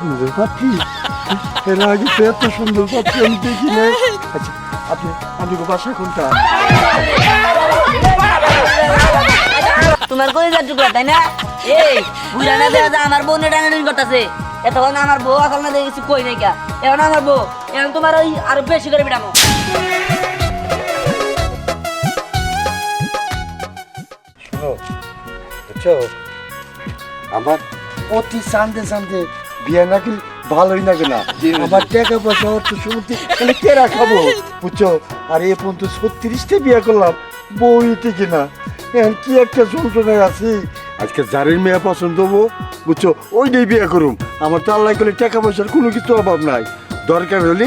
সুন্দর পাত্রী এর আগে তো এত সুন্দর পাত্রী আমি দেখি নাই। আচ্ছা আপনি আপনি বাসা কোনটা তোমার কলিজার টুকরা তাই না? এই বুড়া না দেখা আমার বোনের টাঙানি করতেছে। এতক্ষণ আমার বউ আসল না দেখেছি কই নাই কা। এখন আমার বউ এখন তোমার ওই আরও বেশি করে বিড়ামো। বুঝছ? আমার অতি শান্তে শান্তে বিয়ে নাকি ভালোই লাগে না। আমার টাকা পয়সা অর্থ সম্পত্তি তাহলে কে রাখাবো বুঝছ? আর এ পর্যন্ত ছত্রিশটা বিয়ে করলাম বই ঠিক না? এখন কি একটা যন্ত্রণায় আছি? আজকে যারের মেয়ে পছন্দ হব বুঝছ? ওইটাই বিয়ে করুম। আমার তো আল্লাহ করলে টাকা পয়সার কোনো কিছু অভাব নাই। দরকার হলে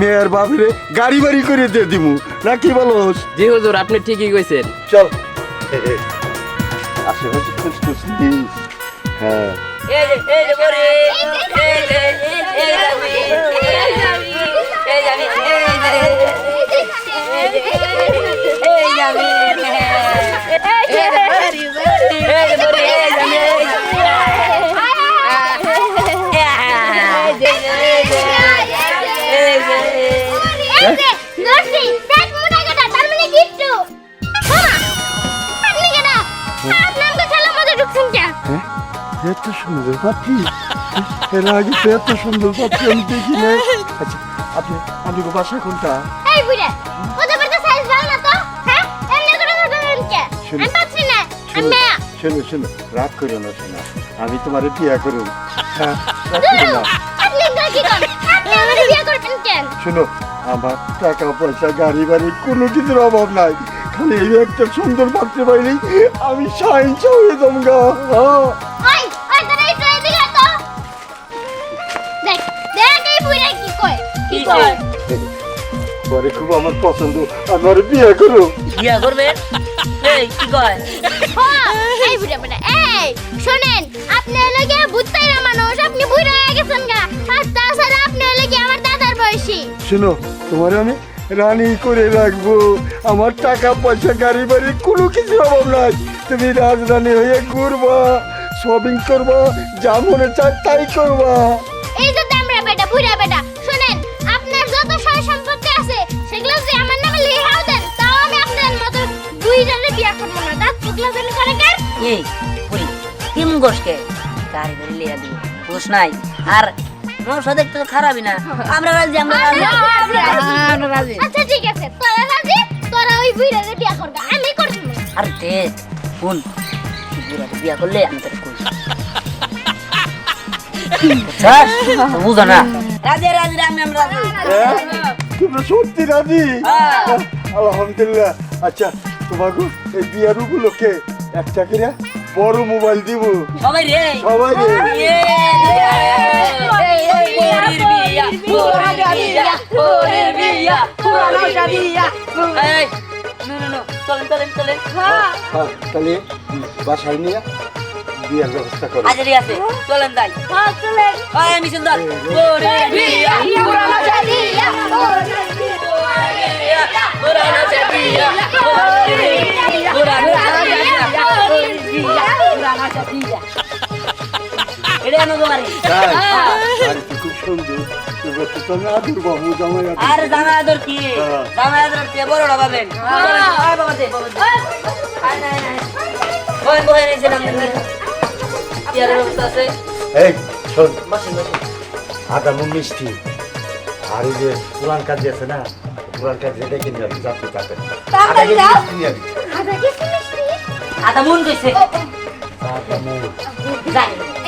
মেয়ের বাপরে গাড়ি বাড়ি করে দিয়ে দিমু। না কি বলো জি হুজুর আপনি ঠিকই কইছেন। চল। আশেপাশে খোঁজ হ্যাঁ। এই এই বরে এই এই যে আমি, এই আমি এই আমি, এই এই আমি, এই বরে এত সুন্দর পাত্রী এর আগে তো এত সুন্দর পাত্রী আমি দেখি নাই। আচ্ছা আপনি আপনি বাসা কোনটা? শোনো শোনো রাগ করো না শোনা আমি তোমার বিয়া করুন হ্যাঁ রাগ করো না। শোনো আমার টাকা পয়সা গাড়ি বাড়ি কোনো কিছুর অভাব নাই। খালি এই একটা সুন্দর পাত্র পাইলেই আমি সাইন্স হয়ে যাব গা। হ্যাঁ। পরে খুব আমার পছন্দ। আমার বিয়ে করো। বিয়া করবে? এই কি কয়? শোনেন আপনি হলো গিয়ে বুত্তাইরা মানুষ আপনি বুড়া হয়ে গেছেন গা। আর তাছাড়া আপনি হলো আমার দাদার বয়সী। শোনো তোমার আমি রানী করে রাখব। আমার টাকা পয়সা গাড়ি বাড়ি কোনো কিছু অভাব নাই। তুমি রাজরানী হয়ে ঘুরবা শপিং করবা যা মনে চায় তাই করবা। এই যে দামরা বেটা বুড়া বেটা কার এই পুরি কিম গোসকে গাড়ি গাড়ি লিয়া দিবি গোস নাই। আর মশা দেখতে তো খারাপই না। আমরা রাজি আমরা রাজি। আমরা রাজি। আচ্ছা ঠিক আছে। তোরা রাজি? তোরা ওই বুড়ারে বিয়া করবে। আমি করব আর দেখ শুন। বুড়াকে বিয়া করলে আমি তোর কই বুঝো না। রাজি রাজি আমি আমরা রাজি হ্যাঁ? তোমরা সত্যি রাজি? হ্যাঁ। আলহামদুলিল্লাহ। আচ্ছা তোমাকে এই বিয়ার উপলক্ষে একটা করে বড় মোবাইল দিব। সবাই রে। সবাই রে। চলেন, চলেন, চলেন। হ্যাঁ, তাহলে বাসায় নিয়ে বিয়ার ব্যবস্থা করো। ঠিক আছে, চলেন তাই। ওই, আমি সুন্দর। খুব সুন্দর। আর জামাই আদর কি? হ্যাঁ। জামাই আদর কে? পাবেন আয় বাবা দে বাবা দে আয় না না ইয়ার আছে? এই শোন। আদামু মিষ্টি। আর এই যে পুরান কাজ আছে না পুরান কাজ যেটা কিনে যাবে আদা কি মিষ্টি? আদা মন যাই।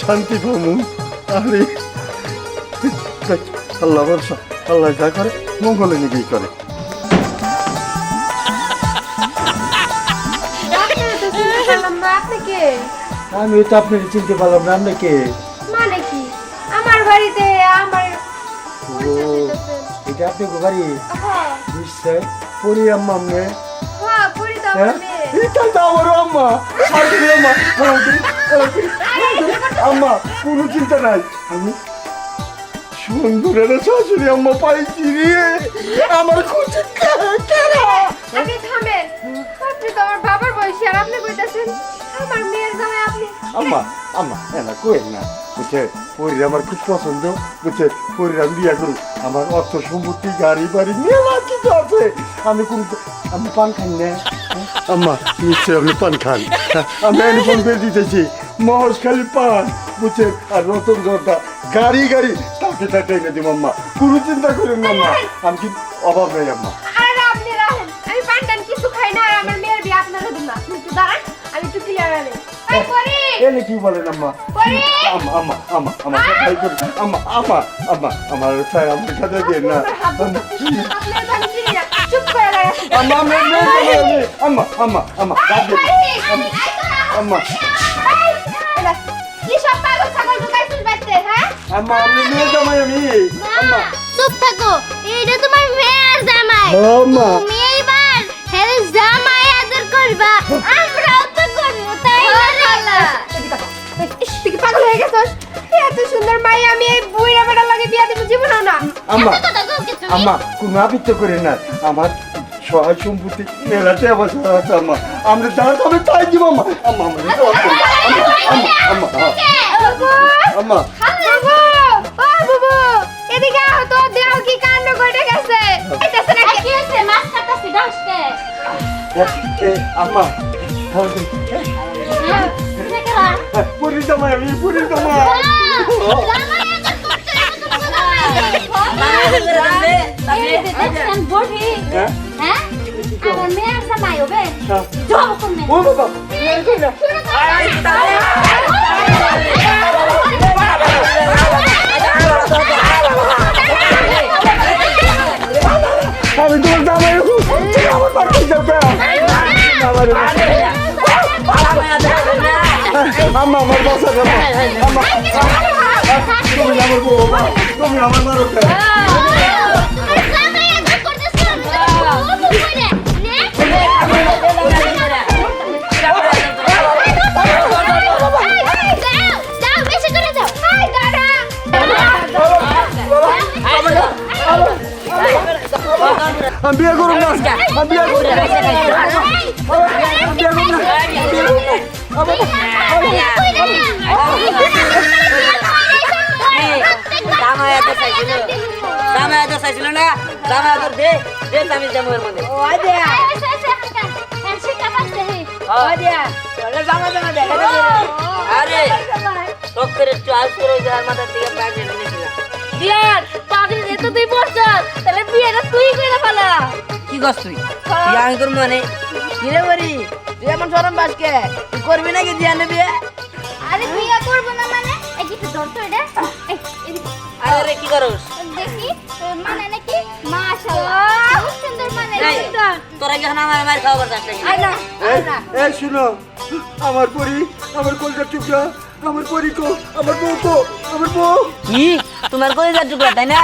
শান্তি পাবো। আরে আল্লাহ ভরসা আল্লাহ যা করে মঙ্গলে নিবেই করে। আমি তো আপনাকে চিনতে পারলাম না আপনি কে? মানে কি? আমার বাড়ি আমার ও এটা আপনি গোবারি হ্যাঁ। বুঝছে পরি আম্মা আমনে হ্যাঁ পুরি তো হ্যাঁ? আমার মেয়ে। এটা তো আমার আম্মা। আর কি আম্মা আম্মা কোনো চিন্তা নাই। আমি সুন্দর একটা শাশুড়ি আম্মা পাইছি রে। আমার খুশি আপনি থামেন। আপনি তো আমার বাবার বয়সী আর আপনি কইতাছেন আমার মেয়ের জামাই আপনি আম্মা আম্মা এনা কই না। বুঝছে পরির আমার খুব পছন্দ। বুঝছে পরির আমি বিয়া করু আমার অর্থ সম্পত্তি গাড়ি বাড়ি মেলা কিছু আছে। আমি কোন আমি পান না। হ্যাঁ? আম্মা নিশ্চয় আপনি পান খান। হ্যাঁ, আমি ফোন করে দিতেছি। মহস খালি পান বুঝছে আর রতন জর্দা গাড়ি গাড়ি তাকে তাকে এনে দিব আম্মা কোনো চিন্তা করেন না আম্মা আমি কি অভাব নেই আম্মা আর আপনি রাখেন আমি পান টান কিছু খাই না আর আমার মেয়ের বিয়ে আপনারা দিন না আপনি একটু দাঁড়ান আমি একটু ক্লিয়ার আনে এই কি বলেন আম্মা আম্মা আম্মা আম্মা আম্মা তাই করি আম্মা আম্মা আম্মা আমার ছাই আপনি সাথে দিয়ে না আম্মা আপনার জানি চিনি না চুপ করে দাঁড়ান আম্মা আমি মেয়ে আম্মা আম্মা আম্মা আম্মা কি সব পাগল ছাগল ঢুকাইছিস বাড়িতে হ্যাঁ? আম্মা আমি মেয়ে জামাই আমি। আম্মা। চুপ থাকো এইটা তোমার মেয়ের জামাই। আম্মা তুমি এইবার হেরে জামাই আদর করবা আমরাও তো করব তাই না তুই পাগল হয়ে গেছিস? এত সুন্দর মাই আমি এই বুইরা বেটার লাগে বিয়া দিব জীবনও না। আম্মা? আম্মা কোনো আবৃত্ত করে না। আমার সহায় সম্পত্তি মেলাতে আবার আছে আম্মা। আমরা যা তবে তাই দিব আম্মা। আম্মা। আম্মা এদিকে আও তো দেও কি কাণ্ড করে গেছে এটাছে নাকি কি হয়েছে মাছ কাটাছি এ, আম্মা পুরি জামাই আমি পুরি করতে দেখছেন বড়ি হ্যাঁ হ্যাঁ আমার মেয়ের জামাই হবে হ্যাঁ। যাও তুমি ও বাবা আমি তোমার জামাই আমার বাড়ি যাবে আম্মা আমার বাসা যাব আম্মা তুমি আমার বউ তুমি আমার মারো আমি বিয়ে করুন না আমি বিয়ে করুন না আমি বিয়ে করুন না আরে টক করে চার্জ করে মাথার থেকে পাঁচ নিয়েছিলাম দিয়ার পাগলি তুই বলছ তাহলে বিয়েটা তুই করে ফেলা। কি করছ তুই? আমি করব মানে? কিরে করি তুই এমন সরম বাসকে তুই করবি নাকি দিয়ে বিয়ে? আরে বিয়ে করব না মানে? এই কি ধরতো এটা। আরে কি করস? দেখি মানে নাকি? মাশাআল্লাহ খুব সুন্দর মানে। তোরা কি এখন আমার মার এই শুনো পরি আমার টুকরা আমার পরি কো আমার বউ কো আমার বউ। কি? তোমার কই যা টুকরা তাই না?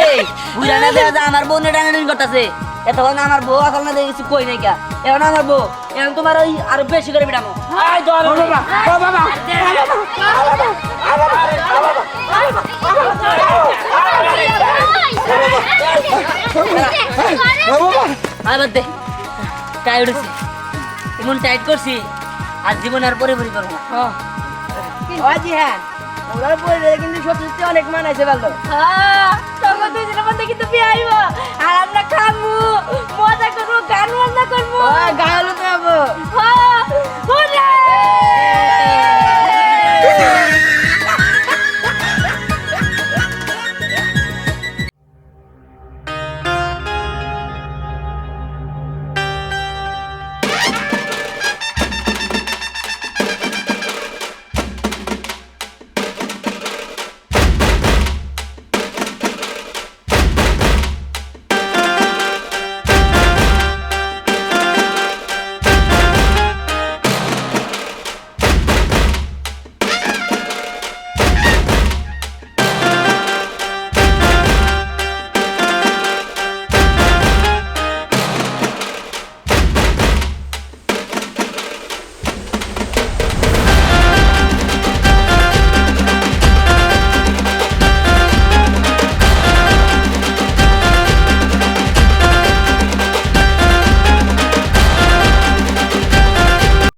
এই বুড়া না দেখা যায় আমার বউ নেই টানাটানি করতেছে। এতক্ষণ আমার বউ আসল না দেখেছি কই নাই কা এখন আমার বউ এখন তোমার ওই আরও বেশি করে বিড়ামো। আয় তো বাবা টাইট করছি আর জীবন আর পরে পরি করব না আজি হ্যাঁ? ওরা বলে কিন্তু অনেক মানাইছে ভালো। হ্যাঁ তখন দুজনের মধ্যে কিন্তু বিয়ে আইব আর আমরা খাব মজা করব গান বাজনা করব। গান হলুদ যাব হ্যাঁ ও